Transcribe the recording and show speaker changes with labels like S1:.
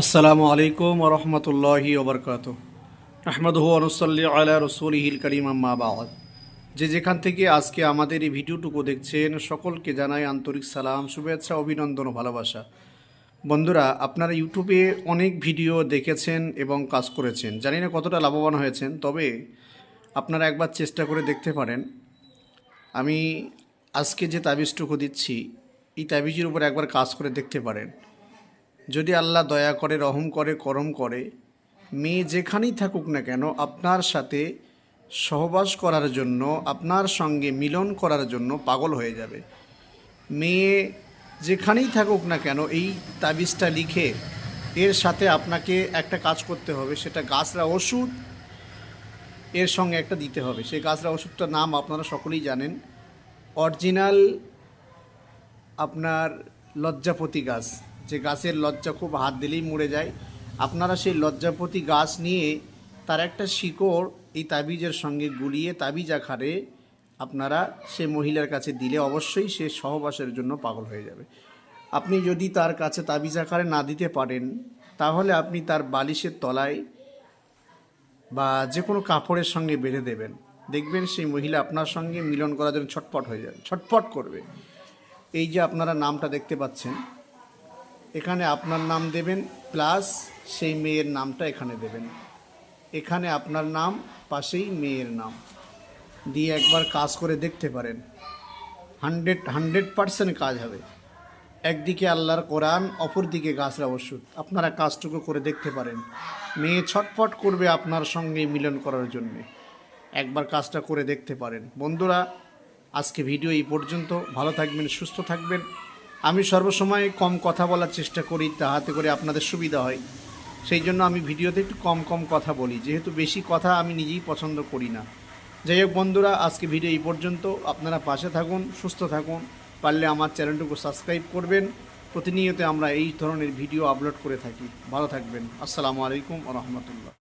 S1: আসসালামু আলাইকুম রহমতুল্লাহি ওবরকাত আহমদহু অনুসল্লি আলা রসুলহিল করিম, আম্মা বাওয়াত যে যেখান থেকে আজকে আমাদের এই ভিডিওটুকু দেখছেন, সকলকে জানাই আন্তরিক সালাম, শুভেচ্ছা, অভিনন্দন ও ভালোবাসা। বন্ধুরা, আপনারা ইউটিউবে অনেক ভিডিও দেখেছেন এবং কাজ করেছেন। জানি না কতটা লাভবান হয়েছেন, তবে আপনারা একবার চেষ্টা করে দেখতে পারেন। আমি আজকে যে তাবিজটুকু দিচ্ছি, এই তাবিজের উপর একবার কাজ করে দেখতে পারেন। যদি আল্লাহ দয়া করে, রহম করে, করম করে, মেয়ে যেখানেই থাকুক না কেন, আপনার সাথে সহবাস করার জন্য, আপনার সঙ্গে মিলন করার জন্য পাগল হয়ে যাবে। মেয়ে যেখানেই থাকুক না কেন, এই তাবিজটা লিখে এর সাথে আপনাকে একটা কাজ করতে হবে, সেটা গাছরা ওষুধ এর সঙ্গে একটা দিতে হবে। সেই গাছরা ওষুধটার নাম আপনারা সকলেই জানেন। অরিজিনাল আপনার লজ্জাপতি গাছ। যে গাছের লজ্জা খুব হাত দিলেই মরে যায়। আপনারা সেই লজ্জাপতি গাছ নিয়ে তার একটা শিকড় এই তাবিজের সঙ্গে গুলিয়ে তাবিজ আকারে আপনারা সে মহিলার কাছে দিলে অবশ্যই সে সহবাসের জন্য পাগল হয়ে যাবে। আপনি যদি তার কাছে তাবিজ আকারে না দিতে পারেন, তাহলে আপনি তার বালিশের তলায় বা যে কোনো কাপড়ের সঙ্গে বেঁধে দেবেন। দেখবেন সেই মহিলা আপনার সঙ্গে মিলন করার জন্য ছটপট হয়ে যাবে, ছটপট করবে। এই যে আপনারা নামটা দেখতে পাচ্ছেন এখানে আপনার নাম দেবেন, প্লাস সেই মেয়ের নামটা এখানে দেবেন। এখানে আপনার নাম, পাশেই মেয়ের নাম। দিয়ে একবার কাজ করে দেখতে পারেন। হান্ড্রেড হান্ড্রেড পারসেন্ট কাজ হবে। একদিকে আল্লাহর কোরআন, অপরদিকে গাছরা ওষুধ আপনারা কাজটুকু করে দেখতে পারেন। মেয়ে ছটপট করবে আপনার সঙ্গে মিলন করার জন্যে। একবার কাজটা করে দেখতে পারেন। বন্ধুরা, আজকে ভিডিও এই পর্যন্ত। ভালো থাকবেন, সুস্থ থাকবেন। আমি সর্বসময় কম কথা বলার চেষ্টা করি তাহাতে করে আপনাদের সুবিধা হয়। সেই জন্য আমি ভিডিওতে একটু কম কম কথা বলি। যেহেতু বেশি কথা আমি নিজেই পছন্দ করি না। যাই হোক বন্ধুরা, আজকে ভিডিও এই পর্যন্ত। আপনারা পাশে থাকুন, সুস্থ থাকুন। পারলে আমার চ্যানেলটুকু সাবস্ক্রাইব করবেন। প্রতিনিয়ত আমরা এই ধরনের ভিডিও আপলোড করে থাকি। ভালো থাকবেন। আসসালামু আলাইকুম রহমতুল্লাহ।